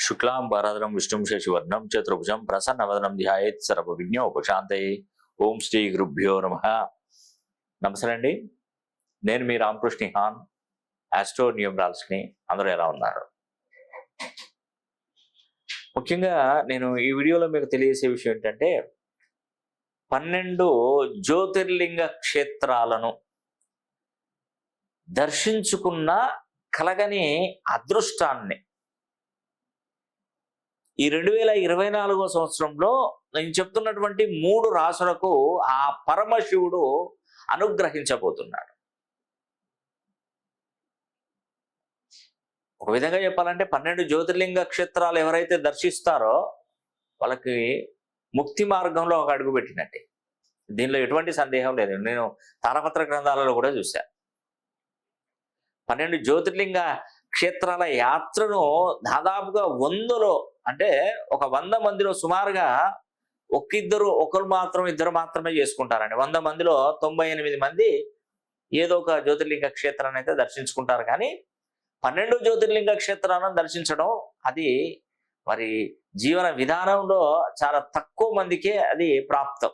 శుక్లాం వరదరం విష్ణుం శశివర్ణం చతుర్భుజం ప్రసన్నవదనం ధ్యాయేత్ సర్వ విజ్ఞోపశాంతయే ఓం శ్రీ గురుభ్యో నమ నమస్తే అండి. నేను మీ రామకృష్ణ హాన్ ఆస్ట్రో న్యూమరాల్స్ని అందరూ ఎలా ఉన్నారు? ముఖ్యంగా నేను ఈ వీడియోలో మీకు తెలియజేసే విషయం ఏంటంటే పన్నెండు జ్యోతిర్లింగ క్షేత్రాలను దర్శించుకున్న కలగని అదృష్టాన్ని ఈ రెండు వేల ఇరవై నాలుగో సంవత్సరంలో నేను చెప్తున్నటువంటి మూడు రాసులకు ఆ పరమశివుడు అనుగ్రహించబోతున్నాడు. ఒక విధంగా చెప్పాలంటే పన్నెండు జ్యోతిర్లింగ క్షేత్రాలు ఎవరైతే దర్శిస్తారో వాళ్ళకి ముక్తి మార్గంలో ఒక అడుగు పెట్టినట్టే. దీనిలో ఎటువంటి సందేహం లేదు. నేను తారపత్ర గ్రంథాలలో కూడా చూశాను పన్నెండు జ్యోతిర్లింగ క్షేత్రాల యాత్రను దాదాపుగా వందలో అంటే ఒక వంద మందిలో సుమారుగా ఒక్కిద్దరు ఒకరు మాత్రం ఇద్దరు మాత్రమే చేసుకుంటారండి. వంద మందిలో తొంభై ఎనిమిది మంది ఏదో ఒక జ్యోతిర్లింగ క్షేత్రాన్ని అయితే దర్శించుకుంటారు. కానీ పన్నెండు జ్యోతిర్లింగ క్షేత్రాలను దర్శించడం అది మరి జీవన విధానంలో చాలా తక్కువ మందికే అది ప్రాప్తం.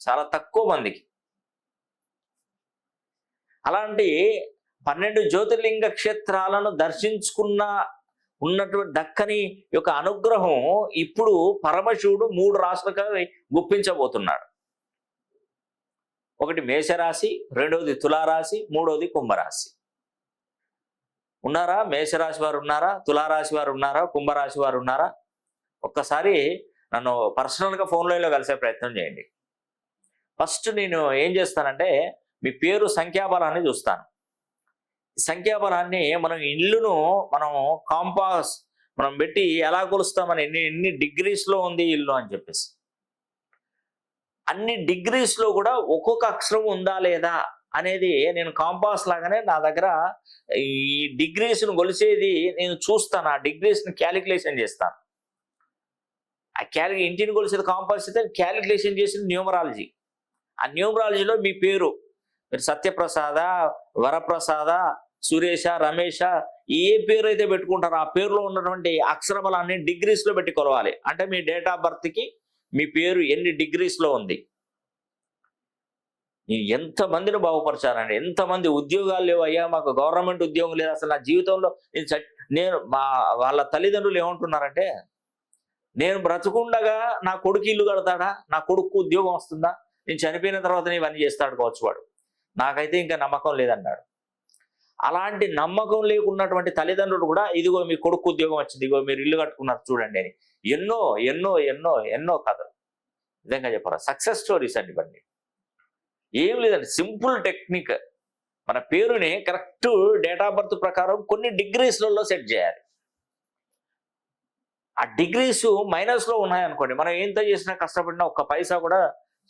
చాలా తక్కువ మందికి. అలాంటి పన్నెండు జ్యోతిర్లింగ క్షేత్రాలను దర్శించుకున్న ఉన్నటువంటి దక్కని యొక్క అనుగ్రహం ఇప్పుడు పరమశివుడు మూడు రాశులుగా గుప్పించబోతున్నాడు. ఒకటి మేషరాశి రెండవది తులారాశి మూడవది కుంభరాశి. ఉన్నారా? మేషరాశి వారు ఉన్నారా? తులారాశి వారు ఉన్నారా? కుంభరాశి వారు ఉన్నారా? ఒక్కసారి నన్ను పర్సనల్గా ఫోన్ లైన్లో కలిసే ప్రయత్నం చేయండి. ఫస్ట్ నేను ఏం చేస్తానంటే మీ పేరు సంఖ్యాబలాన్ని చూస్తాను. సంఖ్యాబలాన్ని మనం ఇల్లును మనం కాంపాస్ మనం పెట్టి ఎలా కొలుస్తామని ఎన్ని ఎన్ని డిగ్రీస్లో ఉంది ఇల్లు అని చెప్పేసి. అన్ని డిగ్రీస్లో కూడా ఒక్కొక్క అక్షరం ఉందా లేదా అనేది నేను కాంపాస్ లాగానే నా దగ్గర ఈ డిగ్రీస్ను కొలిసేది నేను చూస్తాను ఆ డిగ్రీస్ని క్యాలిక్యులేషన్ చేస్తాను. ఆ క్యాలి ఇంటిని కొలిసేది కాంపాస్ అయితే క్యాలిక్యులేషన్ చేసిన న్యూమరాలజీ ఆ న్యూమరాలజీలో మీ పేరు. మీరు సత్యప్రసాద వరప్రసాద సురేష రమేష ఏ పేరు అయితే పెట్టుకుంటారో ఆ పేరులో ఉన్నటువంటి అక్షరబలాన్ని డిగ్రీస్లో పెట్టి కొలవాలి. అంటే మీ డేట్ ఆఫ్ బర్త్కి మీ పేరు ఎన్ని డిగ్రీస్లో ఉంది? ఎంతమందిని ఎంత మందిని బాగుపరచానండి ఎంతమంది ఉద్యోగాలు లేవు? అయ్యా మాకు గవర్నమెంట్ ఉద్యోగం లేదు. అసలు నా జీవితంలో నేను నేను మా వాళ్ళ తల్లిదండ్రులు ఏమంటున్నారంటే నేను బ్రతుకుండగా నా కొడుకు ఇల్లు కడతాడా? నా కొడుకు ఉద్యోగం వస్తుందా? నేను చనిపోయిన తర్వాత ఇవన్నీ చేస్తాడు కావచ్చు వాడు. నాకైతే ఇంకా నమ్మకం లేదన్నాడు. అలాంటి నమ్మకం లేకున్నటువంటి తల్లిదండ్రులు కూడా ఇదిగో మీ కొడుకు ఉద్యోగం వచ్చింది ఇదిగో మీరు ఇల్లు కట్టుకున్నారు చూడండి అని ఎన్నో ఎన్నో ఎన్నో ఎన్నో కథలు. విధంగా చెప్పారు సక్సెస్ స్టోరీస్ అండి ఇవన్నీ. ఏం లేదండి సింపుల్ టెక్నిక్. మన పేరుని కరెక్ట్ డేట్ ఆఫ్ బర్త్ ప్రకారం కొన్ని డిగ్రీస్లలో సెట్ చేయాలి. ఆ డిగ్రీస్ మైనస్లో ఉన్నాయనుకోండి మనం ఎంత చేసినా కష్టపడినా ఒక్క పైసా కూడా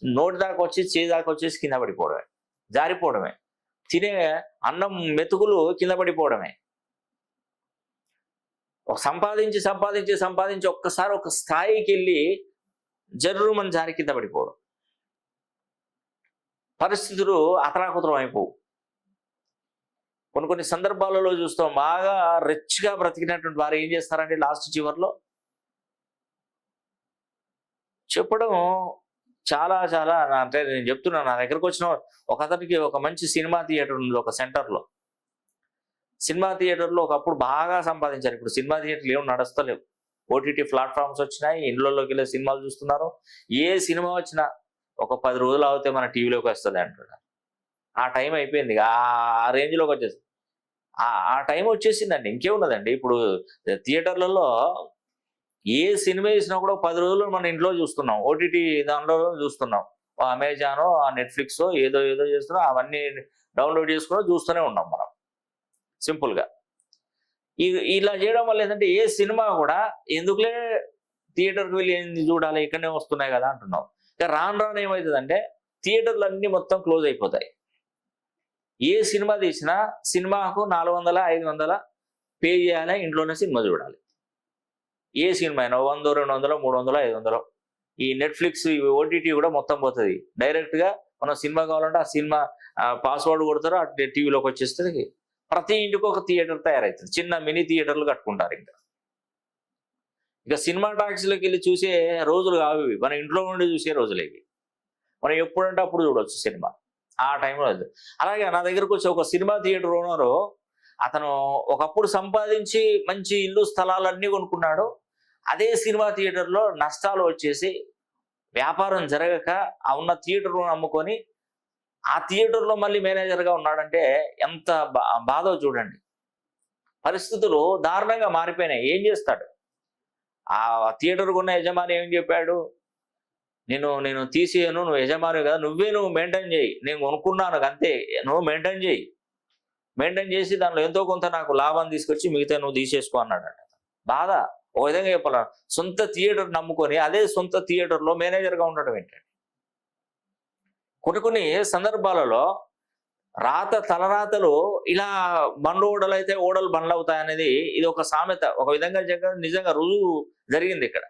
నోటి దాకా వచ్చి చేయి దాకా వచ్చేసి కింద పడిపోవడమే. జారిపోవడమే. తినే అన్నం మెతుకులు కింద పడిపోవడమే. ఒక సంపాదించి సంపాదించి సంపాదించి ఒక్కసారి ఒక స్థాయికి వెళ్ళి జర్రు మన జారి కింద పడిపోవడం. పరిస్థితులు అతరాకుతరం అయిపోవు. కొన్ని కొన్ని సందర్భాలలో చూస్తాం బాగా రిచ్గా బ్రతికినటువంటి వారు ఏం చేస్తారంటే లాస్ట్ చివరిలో? చెప్పడం చాలా చాలా నా- అంటే నేను చెప్తున్నాను. నా దగ్గరకు వచ్చిన ఒక అతనికి ఒక మంచి సినిమా థియేటర్ ఉంది ఒక సెంటర్లో. సినిమా థియేటర్లో ఒకప్పుడు బాగా సంపాదించారు. ఇప్పుడు సినిమా థియేటర్లు ఏమి నడుస్తలేవు. ఓటీటీ ప్లాట్ఫామ్స్ వచ్చినాయి. ఇండ్లలోకి వెళ్ళి సినిమాలు చూస్తున్నారు. ఏ సినిమా వచ్చినా ఒక పది రోజులు అవుతే మన టీవీలోకి వస్తుంది అంటున్నారు. ఆ టైం అయిపోయింది. ఆ రేంజ్లోకి వచ్చేసి ఆ ఆ టైం వచ్చేసిందండి. ఇంకేమున్నదండి ఇప్పుడు థియేటర్లలో ఏ సినిమా వేసినా కూడా పది రోజులు మనం ఇంట్లో చూస్తున్నాం. ఓటీటీ దాంట్లో చూస్తున్నాం. అమెజాన్ ఆ నెట్ఫ్లిక్స్ ఏదో ఏదో చేస్తున్నాం అవన్నీ డౌన్లోడ్ చేసుకుని చూస్తూనే ఉన్నాం మనం. సింపుల్గా. ఇలా చేయడం వల్ల ఏంటంటే ఏ సినిమా కూడా ఎందుకులే థియేటర్కి వెళ్ళి ఏంది చూడాలి ఇక్కడనే వస్తున్నాయి కదా అంటున్నాం. ఇక రాను రాను ఏమవుతుందంటే థియేటర్లు అన్నీ మొత్తం క్లోజ్ అయిపోతాయి. ఏ సినిమా తీసినా సినిమాకు నాలుగు వందల ఐదు వందల పే చేయాలి ఇంట్లోనే సినిమా చూడాలి. ఏ సినిమా అయినా వంద రెండు వందలు మూడు వందలు ఐదు వందలు ఈ నెట్ఫ్లిక్స్ ఓటీటీ కూడా మొత్తం పోతుంది. డైరెక్ట్గా మనం సినిమా కావాలంటే ఆ సినిమా పాస్వర్డ్ కొడతారు అటు టీవీలోకి వచ్చేస్తుంది ప్రతి ఇంటికి ఒక థియేటర్ తయారవుతుంది చిన్న మినీ థియేటర్లు కట్టుకుంటారు ఇంకా. ఇక సినిమా టాక్సీలోకి వెళ్ళి చూసే రోజులు కావు ఇవి. మన ఇంట్లో ఉండి చూసే రోజులు ఇవి. మనం ఎప్పుడంటే అప్పుడు చూడవచ్చు సినిమా. ఆ టైంలో అలాగే నా దగ్గరకు వచ్చి ఒక సినిమా థియేటర్ ఓనరు అతను ఒకప్పుడు సంపాదించి మంచి ఇల్లు స్థలాలన్నీ కొనుక్కున్నాడు. అదే సినిమా థియేటర్లో నష్టాలు వచ్చేసి వ్యాపారం జరగక ఆ ఉన్న థియేటర్ను అమ్ముకొని ఆ థియేటర్లో మళ్ళీ మేనేజర్గా ఉన్నాడంటే ఎంత బా బాధో చూడండి. పరిస్థితులు దారుణంగా మారిపోయినాయి. ఏం చేస్తాడు? ఆ థియేటర్ ఉన్న యజమాని ఏం చెప్పాడు? నేను నేను తీసేయను నువ్వు యజమాని కదా నువ్వే నువ్వు మెయింటైన్ చేయి. నేను కొనుక్కున్నాను అంతే. నువ్వు మెయింటైన్ చేయి. మెయింటైన్ చేసి దానిలో ఎంతో కొంత నాకు లాభం తీసుకొచ్చి మిగతా నువ్వు తీసేసుకో అన్నాడు బాధ. ఒక విధంగా చెప్పాల? సొంత థియేటర్ నమ్ముకొని అదే సొంత థియేటర్లో మేనేజర్గా ఉండడం ఏంటంటే కొన్ని కొన్ని సందర్భాలలో రాత తలరాతలు ఇలా బండ్లు ఓడలు అయితే ఓడలు బండ్లు అవుతాయి అనేది ఇది ఒక సామెత. ఒక విధంగా జగ- నిజంగా రుజువు జరిగింది ఇక్కడ.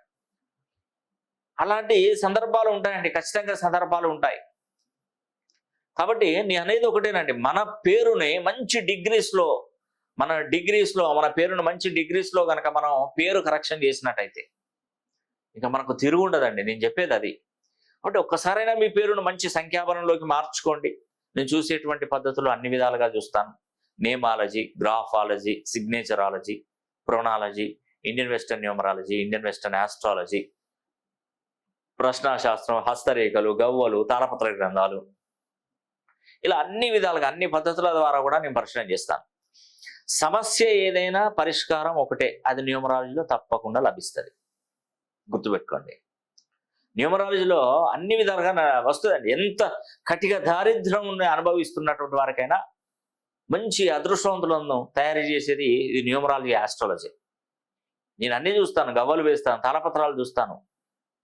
అలాంటి సందర్భాలు ఉంటాయండి. ఖచ్చితంగా సందర్భాలు ఉంటాయి. కాబట్టి నేను అనేది ఒకటేనండి. మన పేరుని మంచి డిగ్రీస్లో మన డిగ్రీస్లో మన పేరును మంచి డిగ్రీస్లో కనుక మనం పేరు కరెక్షన్ చేసినట్టయితే ఇంకా మనకు తిరుగు ఉండదండి. నేను చెప్పేది అది. కాబట్టి ఒక్కసారైనా మీ పేరును మంచి సంఖ్యాబలంలోకి మార్చుకోండి. నేను చూసేటువంటి పద్ధతులు అన్ని విధాలుగా చూస్తాను. Namology graphology signaturology pronology Indian western numerology Indian western astrology ప్రశ్నాశాస్త్రం హస్తరేఖలు గవ్వలు తాళపత్ర గ్రంథాలు ఇలా అన్ని విధాలుగా అన్ని పద్ధతుల ద్వారా కూడా నేను పరిశీలన చేస్తాను. సమస్య ఏదైనా పరిష్కారం ఒకటే అది న్యూమరాలజీలో తప్పకుండా లభిస్తుంది. గుర్తుపెట్టుకోండి. న్యూమరాలజీలో అన్ని విధాలుగా వస్తుందండి. ఎంత కటిక దారిద్ర్యం అనుభవిస్తున్నటువంటి వారికైనా మంచి అదృష్టవంతులను తయారు చేసేది ఇది న్యూమరాలజీ ఆస్ట్రాలజీ. నేను అన్ని చూస్తాను గవ్వలు వేస్తాను తాళపత్రాలు చూస్తాను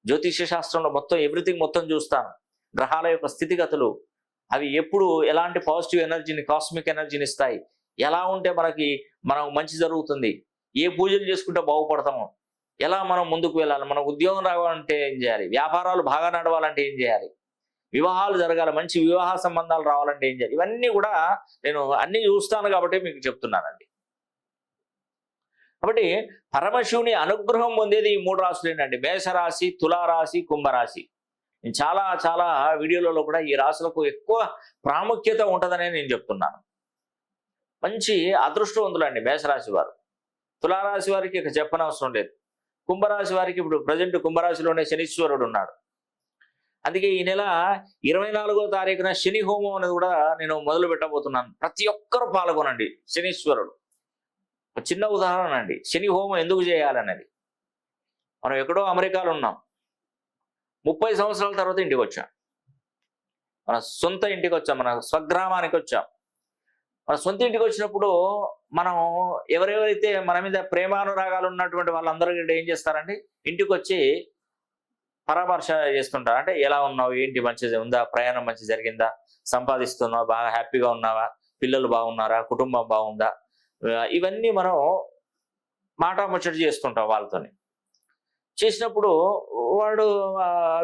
జ్యోతిష్య శాస్త్రంలో మొత్తం ఎవ్రీథింగ్ మొత్తం చూస్తాను. గ్రహాల యొక్క స్థితిగతులు అవి ఎప్పుడు ఎలాంటి పాజిటివ్ ఎనర్జీని కాస్మిక్ ఎనర్జీని ఇస్తాయి? ఎలా ఉంటే మనకి మనం మంచి జరుగుతుంది? ఏ పూజలు చేసుకుంటే బాగుపడతాము? ఎలా మనం ముందుకు వెళ్ళాలి? మన ఉద్యోగం రావాలంటే ఏం చేయాలి? వ్యాపారాలు బాగా నడవాలంటే ఏం చేయాలి? వివాహాలు జరగాలి మంచి వివాహ సంబంధాలు రావాలంటే ఏం చేయాలి? ఇవన్నీ కూడా నేను అన్ని చూస్తాను కాబట్టి మీకు చెప్తున్నానండి. కాబట్టి పరమశివుని అనుగ్రహం పొందేది ఈ మూడు రాశులేనండి మేషరాశి తులారాశి కుంభరాశి. నేను చాలా చాలా వీడియోలలో కూడా ఈ రాశులకు ఎక్కువ ప్రాముఖ్యత ఉంటుందనే నేను చెప్తున్నాను. మంచి అదృష్టవంతులండి మేషరాశి వారు. తులారాశి వారికి ఇక చెప్పనవసరం లేదు. కుంభరాశి వారికి ఇప్పుడు ప్రజెంట్ కుంభరాశిలోనే శనీశ్వరుడు ఉన్నాడు. అందుకే ఈ నెల ఇరవై నాలుగో తారీఖున శని హోమం అనేది కూడా నేను మొదలు పెట్టబోతున్నాను. ప్రతి ఒక్కరు పాల్గొనండి శనీశ్వరుడు. ఒక చిన్న ఉదాహరణ అండి శని హోమం ఎందుకు చేయాలన్నది. మనం ఎక్కడో అమెరికాలో ఉన్నాం. ముప్పై సంవత్సరాల తర్వాత ఇంటికి వచ్చాం. మన సొంత ఇంటికి వచ్చాం మన స్వగ్రామానికి వచ్చాం. మన సొంత ఇంటికి వచ్చినప్పుడు మనం ఎవరెవరైతే మన మీద ప్రేమానురాగాలు ఉన్నటువంటి వాళ్ళందరూ ఏం చేస్తారంటే ఇంటికి వచ్చి పరామర్శ చేస్తుంటారు. అంటే ఎలా ఉన్నావు? ఏంటి? మంచిది ఉందా? ప్రయాణం మంచి జరిగిందా? సంపాదిస్తున్నావా? బాగా హ్యాపీగా ఉన్నావా? పిల్లలు బాగున్నారా? కుటుంబం బాగుందా? ఇవన్నీ మనం మాట ముచ్చట చేస్తుంటాం వాళ్ళతోని. చేసినప్పుడు వాడు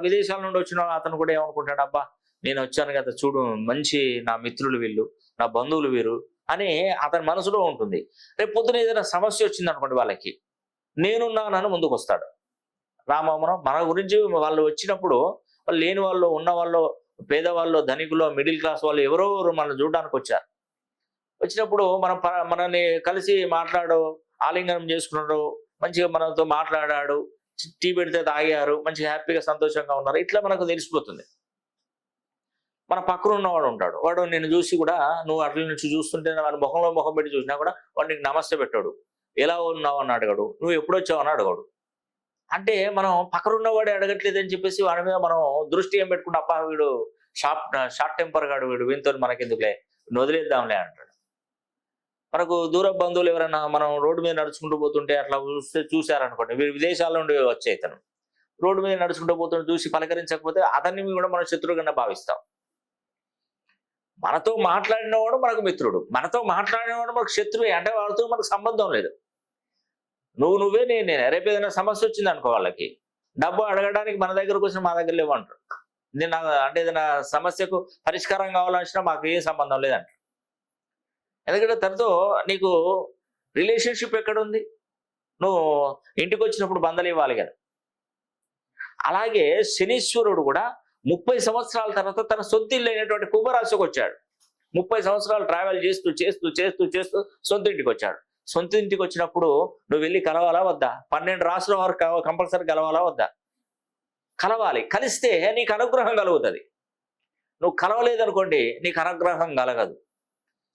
విదేశాల నుండి వచ్చిన అతను కూడా ఏమనుకుంటాడు అబ్బా నేను వచ్చాను కదా చూడు మంచి నా మిత్రులు వీళ్ళు నా బంధువులు వీరు అని అతని మనసులో ఉంటుంది. రేపు పొద్దున ఏదైనా సమస్య వచ్చింది అనుకోండి వాళ్ళకి నేనున్నానని ముందుకు వస్తాడు రామమనం మన గురించి వాళ్ళు వచ్చినప్పుడు వాళ్ళు లేని వాళ్ళు ఉన్న వాళ్ళు పేదవాళ్ళు ధనికులు మిడిల్ క్లాస్ వాళ్ళు ఎవరో మనల్ని చూడడానికి వచ్చారు. వచ్చినప్పుడు మనం ప- మనల్ని కలిసి మాట్లాడు ఆలింగనం చేసుకున్నాడు మంచిగా మనతో మాట్లాడాడు టీ పెడితే తాగారు మంచి హ్యాపీగా సంతోషంగా ఉన్నారు. ఇట్లా మనకు తెలిసిపోతుంది. మన పక్కన ఉన్నవాడు ఉంటాడు. వాడు నేను చూసి కూడా నువ్వు అట్ల నుంచి చూస్తుంటే వాడి ముఖంలో ముఖం పెట్టి చూసినా కూడా వాడు నీకు నమస్తే పెట్టాడు. ఎలా ఉన్నావు అని అడగడు. నువ్వు ఎప్పుడు వచ్చావు అని అడగడు. అంటే మనం పక్కన ఉన్నవాడే అడగట్లేదు అని చెప్పేసి వాడి మీద మనం దృష్టి ఏం పెట్టుకుంటే అప్ప వీడు షార్ట్ షార్ట్ టెంపర్ గాడు వీడు వీనితో మనకెందుకులే? వదిలేద్దాంలే అంటాడు. మనకు దూర బంధువులు ఎవరైనా మనం రోడ్డు మీద నడుచుకుంటూ పోతుంటే అట్లా చూస్తే చూశారనుకోండి వీరు విదేశాల నుండి వచ్చే ఇతను. రోడ్డు మీద నడుచుకుంటూ పోతుంటే చూసి పలకరించకపోతే అతన్ని కూడా మనం శత్రువుగా భావిస్తాం. మనతో మాట్లాడినవాడు మనకు మిత్రుడు మనతో మాట్లాడినవాడు మనకు శత్రువే అంటే వాడితో మనకు సంబంధం లేదు. నువ్వు నువ్వే నేను నేను రేపు ఏదైనా సమస్య వచ్చింది అనుకో వాళ్ళకి డబ్బు అడగడానికి మన దగ్గరకు వచ్చిన మా దగ్గర లేవంటారు నేను అంటే ఏదైనా సమస్యకు పరిష్కారం కావాలనిసినా మాకు ఏం సంబంధం లేదంట ఎందుకంటే తనతో నీకు రిలేషన్షిప్ ఎక్కడ ఉంది నువ్వు ఇంటికి వచ్చినప్పుడు బందలు ఇవ్వాలి కదా. అలాగే శనీశ్వరుడు కూడా ముప్పై సంవత్సరాల తర్వాత తన సొంత ఇల్లు అయినటువంటి కుంభరాశికి వచ్చాడు ముప్పై సంవత్సరాలు ట్రావెల్ చేస్తూ చేస్తూ చేస్తూ చేస్తూ సొంత ఇంటికి వచ్చాడు సొంత ఇంటికి వచ్చినప్పుడు నువ్వు వెళ్ళి కలవాలా వద్దా? పన్నెండు రాష్ట్రాల వారు కంపల్సరీ కలవాలా వద్దా? కలవాలి. కలిస్తే నీకు అనుగ్రహం కలుగుతుంది. నువ్వు కలవలేదనుకోండి నీకు అనుగ్రహం కలగదు.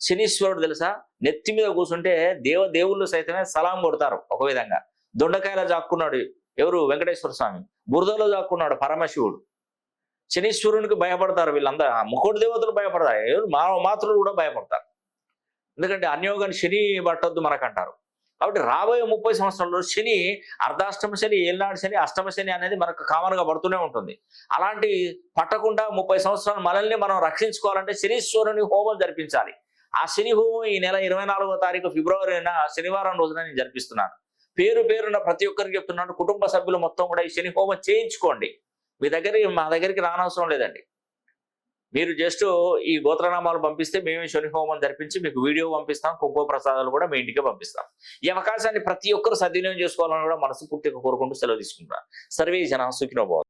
శనీశ్వరుడు తెలుసా? నెత్తి మీద కూర్చుంటే దేవ దేవుళ్ళు సైతమే సలాం కొడతారు ఒక విధంగా. దొండకాయలో జాక్కున్నాడు ఎవరు? వెంకటేశ్వర స్వామి. బురదలో జాక్కున్నాడు పరమశివుడు. శనీశ్వరునికి భయపడతారు వీళ్ళందరూ. ముఖోటి దేవతలు భయపడతారు. ఎవరు? మా మాతృలు కూడా భయపడతారు. ఎందుకంటే అన్యోగాన్ని శని పట్టొద్దు మనకంటారు. కాబట్టి రాబోయే ముప్పై సంవత్సరాల్లో శని అర్ధాష్టమ శని ఏళ్ళనాడు శని అష్టమ శని అనేది మనకు కామన్గా పడుతూనే ఉంటుంది. అలాంటి పట్టకుండా ముప్పై సంవత్సరాలు మనల్ని మనం రక్షించుకోవాలంటే శనీశ్వరుని హోమం జరిపించాలి. ఆ శని హోమం ఈ నెల ఇరవై నాలుగో తారీఖు ఫిబ్రవరి శనివారం రోజున నేను జరిపిస్తున్నాను. పేరు పేరున ప్రతి ఒక్కరికి చెప్తున్నాను కుటుంబ సభ్యులు మొత్తం కూడా ఈ శని హోమం చేయించుకోండి. మీ దగ్గరికి మా దగ్గరికి రానవసరం లేదండి. మీరు జస్ట్ ఈ గోత్రనామాలు పంపిస్తే మేమే శని హోమం జరిపించి మీకు వీడియో పంపిస్తాం కుంకుమ ప్రసాదాలు కూడా మీ ఇంటికే పంపిస్తాం. ఈ అవకాశాన్ని ప్రతి ఒక్కరు సద్వినియోగం చేసుకోవాలని కూడా మనస్ఫూర్తిగా కోరుకుంటూ సెలవు తీసుకుంటాను సర్వే జన సుఖినోభవం